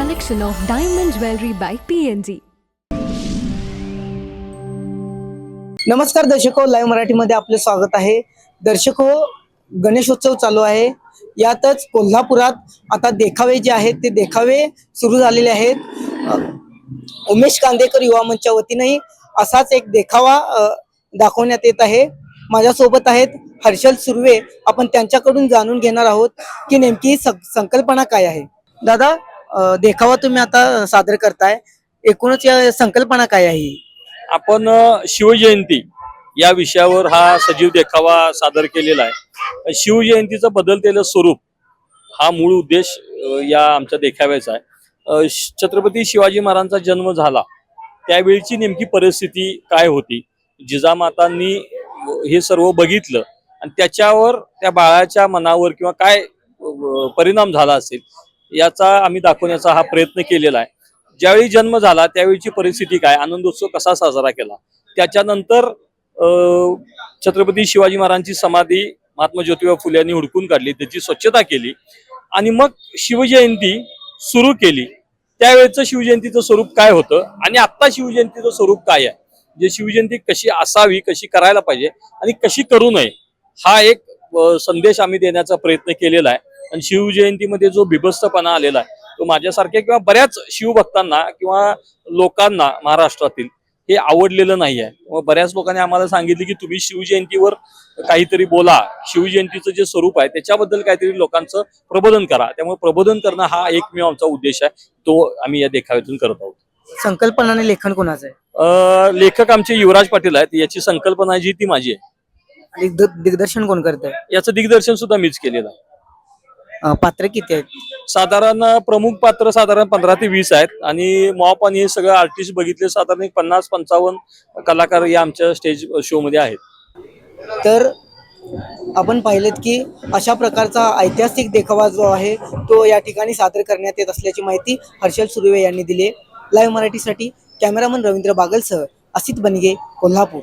collection of diamond jewelry by PNG. नमस्कार दर्शक हो लाईव्ह मराठीमध्ये आपलं स्वागत आहे. दर्शक हो गणेशोत्सव चालू आहे. यातच कोल्हापुरात आता देखावे जे आहेत ते देखावे सुरू झालेले आहेत. उमेश कांदेकर युवा मंचच्या वतीनेही असाच एक देखावा दाखवण्यात येत आहे. माझ्यासोबत आहेत हर्षल सुर्वे. आपण त्यांच्याकडून जाणून घेणार आहोत की नेमकी सं- संकल्पना काय आहे. दादा देखावा तुम्ही आता सादर करताय. एकूणच या संकल्पना काय आहे आपण शिवजयंती या विषयावर हा सजीव देखावा सादर केलेला आहे. शिवजयंतीचं बदलतेलं स्वरूप हा मूळ उद्देश या आमच्या देखाव्याचा आहे. छत्रपती शिवाजी महाराजांचा जन्म झाला. त्यावेळीची नेमकी परिस्थिती काय होती? जिजामातांनी हे सर्व बघितलं. आणि त्याच्यावर त्या बाळाच्या मनावर किंवा काय परिणाम झाला असेल याचा आम्ही दाखवण्याचा हा प्रयत्न केलेला आहे. ज्यावेळी जन्म झाला त्यावेळीची परिस्थिती काय? आनंदोत्सव कसा साजरा केला? त्याच्यानंतर छत्रपती शिवाजी महाराजांची समाधी महात्मा ज्योतिबा फुले यांनी हुडकून काढली त्याची स्वच्छता केली आणि मग शिवजयंती सुरू केली. त्यावेळेचं शिवजयंतीचं स्वरूप काय होतं? आणि आत्ता शिवजयंतीचं स्वरूप काय आहे? जे शिवजयंती कशी असावी कशी करायला पाहिजे आणि कशी करू नये? हा एक संदेश आम्ही देण्याचा प्रयत्न केलेला आहे. आणि शिवजयंतीमध्ये जो बिभस्तपणा आलेला आहे तो माझ्यासारख्या किंवा बऱ्याच शिवभक्तांना किंवा लोकांना महाराष्ट्रातील हे आवडलेलं नाही आहे. बऱ्याच लोकांनी आम्हाला सांगितले की तुम्ही शिवजयंतीवर काहीतरी बोला. शिवजयंतीचं जे स्वरूप आहे त्याच्याबद्दल काहीतरी लोकांचं प्रबोधन करा. त्यामुळे प्रबोधन करणं हा एकमेव आमचा उद्देश आहे. तो आम्ही या देखाव्यातून करत आहोत. संकल्पना लेखन कोणाचं आहे? लेखक आमचे युवराज पाटील आहेत. याची संकल्पना जी ती माझी आहे. दिग्दर्शन कोण करत आहे याचं दिग्दर्शन सुद्धा मीच केलेलं आहे. पात्र किती आहेत? साधारण प्रमुख पात्र साधारण पंधरा ते वीस आहेत. आणि मॉप आणि हे सगळं आर्टिस्ट बघितले साधारण एक पन्नास पंचावन्न कलाकार या आमच्या स्टेज शो मध्ये आहेत. तर आपण पाहिलेत की अशा प्रकारचा ऐतिहासिक देखावा जो आहे तो या ठिकाणी सादर करण्यात येत असल्याची माहिती हर्षल सुर्वे यांनी दिली लाईव्ह मराठीसाठी कॅमेरामन रवींद्र बागलसह असित बनगे कोल्हापूर.